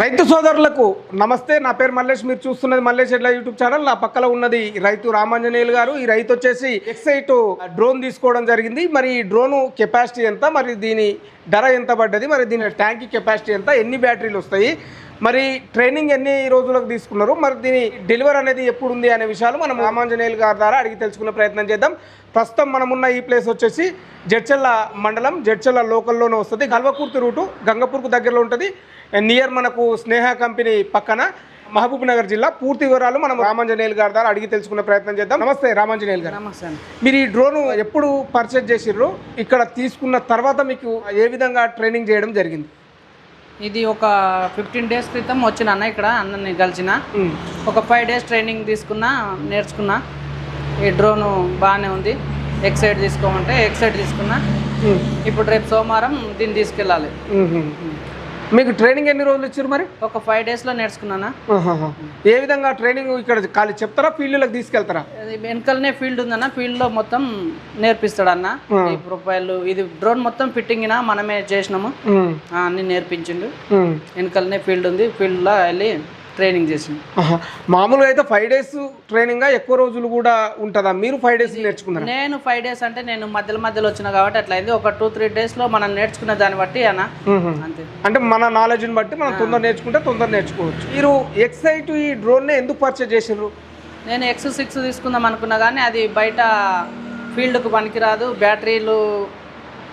రైతు సోదరులకు నమస్తే. నా పేరు మల్లేష్. మీరు చూస్తున్నది మల్లేష్ ఎడ్ల యూట్యూబ్ ఛానల్. నా పక్కన ఉన్నది రైతు రామాంజనేయులు గారు. ఈ రైతు వచ్చేసి ఎక్సైట్ డ్రోన్ తీసుకోవడం జరిగింది. మరి ఈ డ్రోన్ కెపాసిటీ ఎంత? మరి దీని ధర ఎంత పడ్డది? మరి దీని ట్యాంక్ కెపాసిటీ ఎంత? ఎన్ని బ్యాటరీలు వస్తాయి? మరి ట్రైనింగ్ ఎన్ని రోజులకు తీసుకున్నారు? మరి దీని డెలివరీ అనేది ఎప్పుడు ఉంది అనే విషయాలు మనం రామాంజనేయులు గారి ద్వారా అడిగి తెలుసుకునే ప్రయత్నం చేద్దాం. ప్రస్తుతం మనమున్న ఈ ప్లేస్ వచ్చేసి జడ్చల్ల మండలం జడ్చల్ల లోకల్లోనే వస్తుంది. గల్వకుర్తి రూటు గంగపూర్కు దగ్గరలో ఉంటుంది. నియర్ మనకు స్నేహ కంపెనీ పక్కన మహబూబ్ నగర్ జిల్లా. పూర్తి వివరాలు మనం రామాంజనేయులు గారి ద్వారా అడిగి తెలుసుకునే ప్రయత్నం చేద్దాం. నమస్తే రామాంజనేయులు గారు. నమస్తే మీరు ఈ డ్రోన్ ఎప్పుడు పర్చేజ్ చేసిర్రు? ఇక్కడ తీసుకున్న తర్వాత మీకు ఏ విధంగా ట్రైనింగ్ చేయడం జరిగింది? ఇది ఒక ఫిఫ్టీన్ డేస్ క్రితం వచ్చిన అన్న ఇక్కడ అన్నని కలిసిన. ఒక ఫైవ్ డేస్ ట్రైనింగ్ తీసుకున్నా నేర్చుకున్నా. ఈ డ్రోను బాగానే ఉంది. ఎక్సైడ్ తీసుకోమంటే ఎక్సైడ్ తీసుకున్నా. ఇప్పుడు రేపు సోమవారం దీన్ని తీసుకెళ్ళాలి. మీకు ట్రైనింగ్ ఎన్ని రోజులు ఇచ్చారు మరి? ఒక ఫైవ్ డేస్లో నేర్చుకున్నానా? ఆహాహా. ఏ విధంగా ట్రైనింగ్ ఇక్కడ ఖాళీ చెప్తారా? ఫీల్డ్లకు తీసుకెళ్తారా? అది వెనకలనే ఫీల్డ్ ఉందన్న ఫీల్డ్లో మొత్తం నేర్పిస్తాడు అన్న ఈ ప్రొఫైల్ ఇది డ్రోన్ మొత్తం ఫిట్టింగ్ మనమే చేసినాము. అన్ని నేర్పించిండు. వెనకలనే ఫీల్డ్ ఉంది. ఫీల్డ్లో వెళ్ళి ట్రైనింగ్ ఆహా. మామూలుగా అయితే ఫైవ్ డేస్ ట్రైనింగ్ ఎక్కువ రోజులు కూడా ఉంటుందా? మీరు ఫైవ్ డేస్ నేర్చుకున్నారా? నేను ఫైవ్ డేస్ అంటే నేను మధ్యలో మధ్యలో వచ్చిన కాబట్టి అట్లా అయింది. ఒక టూ త్రీ డేస్లో మనం నేర్చుకున్న దాన్ని బట్టి అన్న. అంతే. అంటే మన నాలెడ్జ్ని బట్టి మనం తొందర నేర్చుకుంటే తొందర నేర్చుకోవచ్చు. మీరు ఎక్సైట్ ఈ డ్రోన్ని ఎందుకు పర్చేజ్ చేసిండ్రు? నేను ఎక్స్ సిక్స్ తీసుకుందాం అనుకున్నా కానీ అది బయట ఫీల్డ్కు పనికిరాదు. బ్యాటరీలు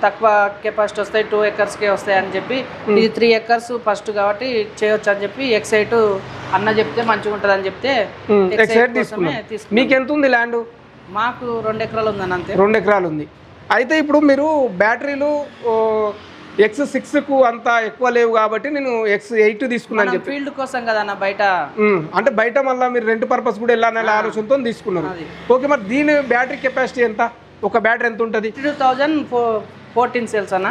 తక్కువ కెపాసిటీ వస్తాయి టూ ఎకర్స్కే వస్తాయి అని చెప్పి. ఇది త్రీ ఎకర్స్ ఫస్ట్ కాబట్టి చేయొచ్చు అని చెప్పి ఎక్సైట్ అన్న చెప్తే మంచిగా ఉంటుంది అని చెప్తే ఎక్సైట్ తీసుకున్నాం. తీసుకున్నాం. మీకు ఎంత ఉంది ల్యాండ్ మాకు రెండు ఎకరాలు ఉందని అంతే. రెండు ఎకరాలు ఉంది. అయితే ఇప్పుడు మీరు బ్యాటరీలు ఎక్స్ సిక్స్కు అంత ఎక్కువ లేవు కాబట్టి నేను ఎక్స్ ఎయిట్ తీసుకున్నాను చెప్పి. ఫీల్డ్ కోసం కదా అన్న బయట. ఉమ్, అంటే బయట మళ్ళీ మీరు రెంట్ పర్పస్ కూడా వెళ్ళాలనే ఆలోచనతో తీసుకున్నారు. ఓకే మరి దీని బ్యాటరీ కెపాసిటీ ఎంత? ఒక బ్యాటరీ ఎంత ఉంటుంది? టూ థౌజండ్ ఫోర్టీన్ సేల్స్ అన్న?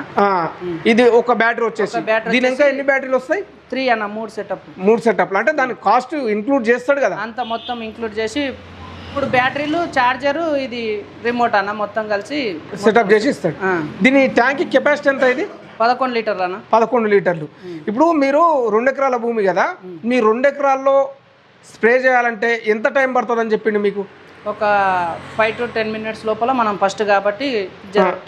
ఇది ఒక బ్యాటరీ వచ్చేసి. దీని ఇంకా ఎన్ని బ్యాటరీలు వస్తాయి? త్రీ అన్న మూడు సెటప్ మూడు సెటప్లు అంటే దాని కాస్ట్ ఇంక్లూడ్ చేస్తాడు కదా? అంత మొత్తం ఇంక్లూడ్ చేసి ఇప్పుడు బ్యాటరీలు చార్జరు ఇది రిమోట్ అన్న మొత్తం కలిసి సెటప్ చేసి ఇస్తాడు. దీని ట్యాంక్ కెపాసిటీ ఎంత ఇది? పదకొండు లీటర్లు అన్న. పదకొండు లీటర్లు. ఇప్పుడు మీరు రెండు ఎకరాల భూమి కదా మీ రెండు ఎకరాల్లో స్ప్రే చేయాలంటే ఎంత టైం పడుతుంది అని చెప్పిండు మీకు? ఒక ఫైవ్ టు టెన్ మినిట్స్ లోపల మనం ఫస్ట్ కాబట్టి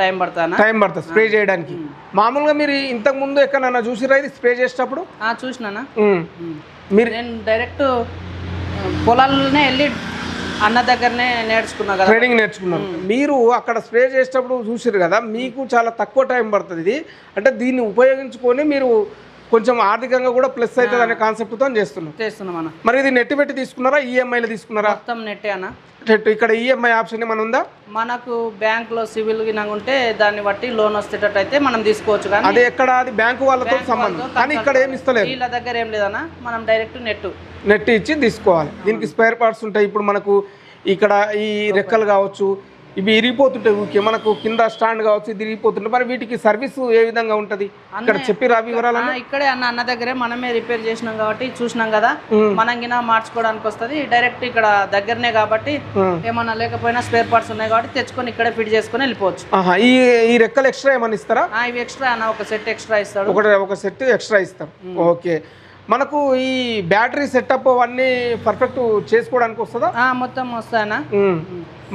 టైం పడతానా టైం పడుతుంది స్ప్రే చేయడానికి. మామూలుగా మీరు ఇంతకు ముందు ఎక్కడన్నా చూసిరా ఇది స్ప్రే చేసేటప్పుడు? చూసినానా. మీరు నేను డైరెక్ట్ పొలాల్లోనే వెళ్ళి అన్న దగ్గరనే నేర్చుకున్నా కదా. ట్రైనింగ్ నేర్చుకున్నారు మీరు అక్కడ స్ప్రే చేసేటప్పుడు చూసారు కదా మీకు చాలా తక్కువ టైం పడుతుంది ఇది. అంటే దీన్ని ఉపయోగించుకొని మీరు కొంచెం ఆర్థికంగా కూడా ప్లస్ అవుతుంది అనే కాన్సెప్ట్తో చేస్తున్నారు చేస్తున్నాం. అన్న. మరి ఇది నెట్ పెట్టి తీసుకున్నారా ఈఎంఐలో తీసుకున్నారా? మొత్తం నెట్టే అన్న. నెట్ ఇక్కడ ఈఎంఐ ఆప్షన్ ఏమైనా ఉందా? మనకు బ్యాంక్లో సివిల్ గినంగా ఉంటే దాన్ని బట్టి లోన్ అయితే మనం తీసుకోవచ్చు కానీ అది ఎక్కడ? అది బ్యాంకు వాళ్ళతో సంబంధం. కానీ ఇక్కడ ఏమి ఇస్తలేదు. వీళ్ళ దగ్గర ఏం లేదన్న. మనం డైరెక్ట్ నెట్ నెట్ ఇచ్చి తీసుకోవాలి. దీనికి స్పేర్ పార్ట్స్ ఉంటాయి. ఇప్పుడు మనకు ఇక్కడ ఈ రెక్కలు కావచ్చు ఇవి ఇరిగిపోతుంటాయి ఊరికే మనకు కింద స్టాండ్ కావచ్చు ఇది ఇరిగిపోతుంటాయి మరి వీటికి సర్వీస్ ఏ విధంగా ఉంటది? ఇక్కడ చెప్పిరా వివరాలు ఇక్కడే అన్న అన్న దగ్గరే మనమే రిపేర్ చేసినాం కాబట్టి చూసినాం కదా. మనం గిన మార్చుకోవడానికి వస్తుంది. డైరెక్ట్ ఇక్కడ దగ్గరనే కాబట్టి. ఏమన్నా లేకపోయినా స్పేర్ పార్ట్స్ ఉన్నాయి కాబట్టి తెచ్చుకొని ఇక్కడే ఫిట్ చేసుకొని వెళ్ళిపోవచ్చు. ఈ ఈ రెక్కలు ఎక్స్ట్రా ఏమైనా ఇస్తారా? ఇవి ఎక్స్ట్రా అన్న ఒక సెట్ ఎక్స్ట్రా ఇస్తాడు. ఒకటి ఒక సెట్ ఎక్స్ట్రా ఇస్తారు ఓకే. మనకు ఈ బ్యాటరీ సెటప్ అవన్నీ పర్ఫెక్ట్ చేసుకోవడానికి వస్తుందా? ఆ, మొత్తం వస్తాయన్న.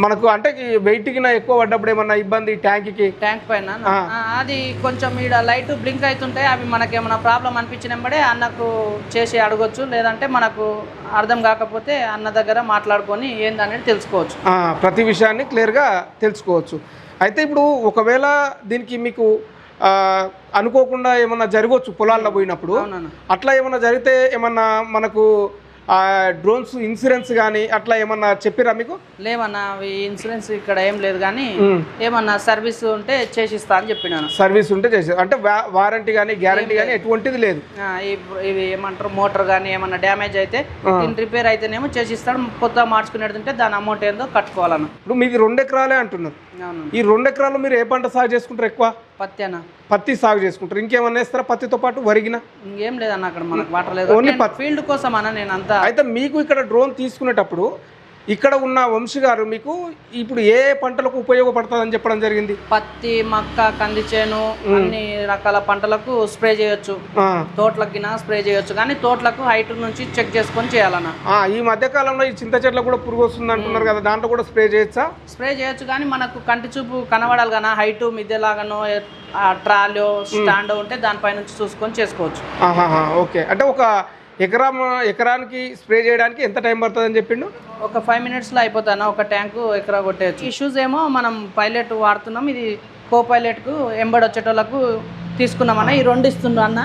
మనకు అంటే వెయిట్ కింద ఎక్కువ పడ్డప్పుడు ఏమన్నా ఇబ్బంది ట్యాంక్కి ట్యాంక్ పైన అది కొంచెం ఈడ లైట్ బ్లింక్ అవుతుంటాయి అవి మనకి ఏమైనా ప్రాబ్లం అనిపించినప్పుడే అన్నకు చేసి అడగొచ్చు. లేదంటే మనకు అర్థం కాకపోతే అన్న దగ్గర మాట్లాడుకొని ఏందనేది తెలుసుకోవచ్చు. ప్రతి విషయాన్ని క్లియర్గా తెలుసుకోవచ్చు. అయితే ఇప్పుడు ఒకవేళ దీనికి మీకు అనుకోకుండా ఏమన్నా జరగవచ్చు పొలాల్లో పోయినప్పుడు అట్లా ఏమన్నా జరిగితే ఏమన్నా మనకు డ్రోన్స్ ఇన్సూరెన్స్ కానీ అట్లా ఏమన్నా చెప్పిరా మీకు? లేవన్నా అవి ఇన్సూరెన్స్ ఇక్కడ ఏం లేదు కానీ ఏమన్నా సర్వీస్ ఉంటే చేసిస్తా అని చెప్పినాను. సర్వీస్ ఉంటే చేసేది అంటే వారంటీ కానీ గ్యారంటీ కానీ ఎటువంటిది లేదు. ఆ, ఇవ్- ఏమంటారు మోటార్ కానీ ఏమన్నా డ్యామేజ్ అయితే దీని రిపేర్ అయితేనేమో చేసిస్తాడు. కొత్త మార్చుకునేది ఉంటే దాని అమౌంట్ ఏందో కట్టుకోవాలన్న. ఇప్పుడు మీది రెండు ఎకరాలే అంటున్నారు. ఈ రెండు ఎకరాలు మీరు ఏ పంట సాగు చేసుకుంటారు ఎక్కువ? పత్తి అన్న. పత్తి సాగు చేసుకుంటారు. ఇంకేమన్నా వేస్తారా? పత్తితో పాటు వరిగిన? ఇంకేం లేదన్న అక్కడ మనకు వాటర్ లేదు. ఫీల్డ్ కోసం అన్న నేను అంతా అయితే మీకు ఇక్కడ డ్రోన్ తీసుకునేటప్పుడు ఇక్కడ ఉన్న వంశీ గారు మీకు ఇప్పుడు ఏ పంటలకు ఉపయోగపడుతుందని చెప్పడం జరిగింది? పత్తి మక్క కంది చేను అన్ని రకాల పంటలకు స్ప్రే చేయొచ్చు. తోటలకు స్ప్రే చేయొచ్చు. కానీ తోటలకు హైట్ నుంచి చెక్ చేసుకొని చేయాలన్న. ఈ మధ్య కాలంలో ఈ చింత చెట్లకు కూడా పురుగు వస్తుంది అంటున్నారు కదా దాంట్లో కూడా స్ప్రే చేయొచ్చా? స్ప్రే చేయొచ్చు కానీ మనకు కంటి చూపు కనబడాలి కానీ హైట్ మిద్దెలాగానో ట్రాలో స్టాండ్ ఉంటే దానిపై నుంచి చూసుకొని చేసుకోవచ్చు. ఓకే. అంటే ఒక ఎకరా ఎకరానికి స్ప్రే చేయడానికి ఎంత టైం పడుతుందని చెప్పిండు? ఒక ఫైవ్ మినిట్స్లో అయిపోతాను ఒక ట్యాంకు ఎకరా కొట్టేయచ్చు. ఈ షూస్ ఏమో మనం పైలట్ వాడుతున్నాం ఇది కో పైలట్కు ఎంబడి వచ్చేటోళ్ళకు తీసుకున్నామన్న ఈ రెండు ఇస్తుండ్రు అన్న.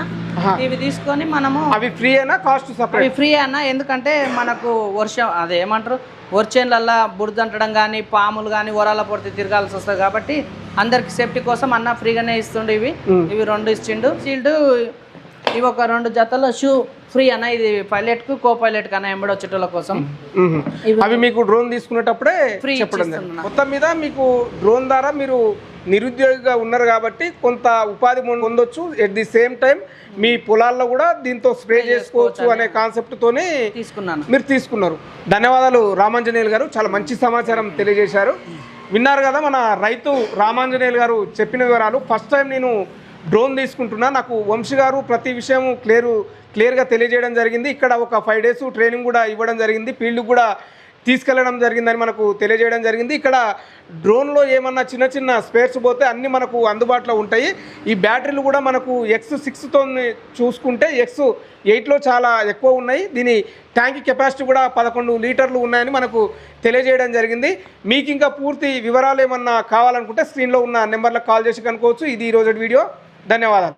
ఇవి తీసుకొని మనము అవి ఫ్రీ అయినా కాస్ట్ అవి ఫ్రీ అన్న ఎందుకంటే మనకు వర్షం అదే ఏమంటారు వర్షంలల్లా బురదంటడం కానీ పాములు కానీ వరాల పొడితే తిరగాల్సి వస్తుంది కాబట్టి అందరికి సేఫ్టీ కోసం అన్న ఫ్రీగానే ఇస్తుండు ఇవి. ఇవి రెండు ఇచ్చిండు. షీల్డ్ ఇవి ఒక రెండు జతల షూ ఫ్రీ అన్న ఇది పైలట్కు కో పైలట్ కన్నా ఎంబడి వచ్చేటోళ్ళ కోసం. అవి మీకు డ్రోన్ తీసుకునేటప్పుడే Free చెప్పడం. మొత్తం మీద మీకు డ్రోన్ ద్వారా మీరు నిరుద్యోగిగా ఉన్నారు కాబట్టి కొంత ఉపాధి పొంద- పొందొచ్చు. ఎట్ ది సేమ్ టైం మీ పొలాల్లో కూడా దీంతో స్ప్రే చేసుకోవచ్చు అనే కాన్సెప్ట్ తోనే తీసుకున్నాను. మీరు తీసుకున్నారు. ధన్యవాదాలు రామాంజనేయులు గారు. చాలా మంచి సమాచారం తెలియజేశారు. విన్నారు కదా మన రైతు రామాంజనేయులు గారు చెప్పిన వివరాలు. ఫస్ట్ టైం నేను డ్రోన్ తీసుకుంటున్నా. నాకు వంశీ గారు ప్రతి విషయం క్లియర్ క్లియర్గా తెలియజేయడం జరిగింది. ఇక్కడ ఒక ఫైవ్ డేస్ ట్రైనింగ్ కూడా ఇవ్వడం జరిగింది. ఫీల్డ్ కూడా తీసుకెళ్ళడం జరిగిందని మనకు తెలియజేయడం జరిగింది. ఇక్కడ డ్రోన్లో ఏమన్నా చిన్న చిన్న స్పేర్స్ పోతే అన్నీ మనకు అందుబాటులో ఉంటాయి. ఈ బ్యాటరీలు కూడా మనకు ఎక్స్ సిక్స్తో చూసుకుంటే ఎక్స్ ఎయిట్లో చాలా ఎక్కువ ఉన్నాయి. దీని ట్యాంక్ కెపాసిటీ కూడా పదకొండు లీటర్లు ఉన్నాయని మనకు తెలియజేయడం జరిగింది. మీకు ఇంకా పూర్తి వివరాలు ఏమన్నా కావాలనుకుంటే స్క్రీన్లో ఉన్న నెంబర్లకు కాల్ చేసి కనుకోవచ్చు ఇది ఈరోజు వీడియో. ధన్యవాదాలు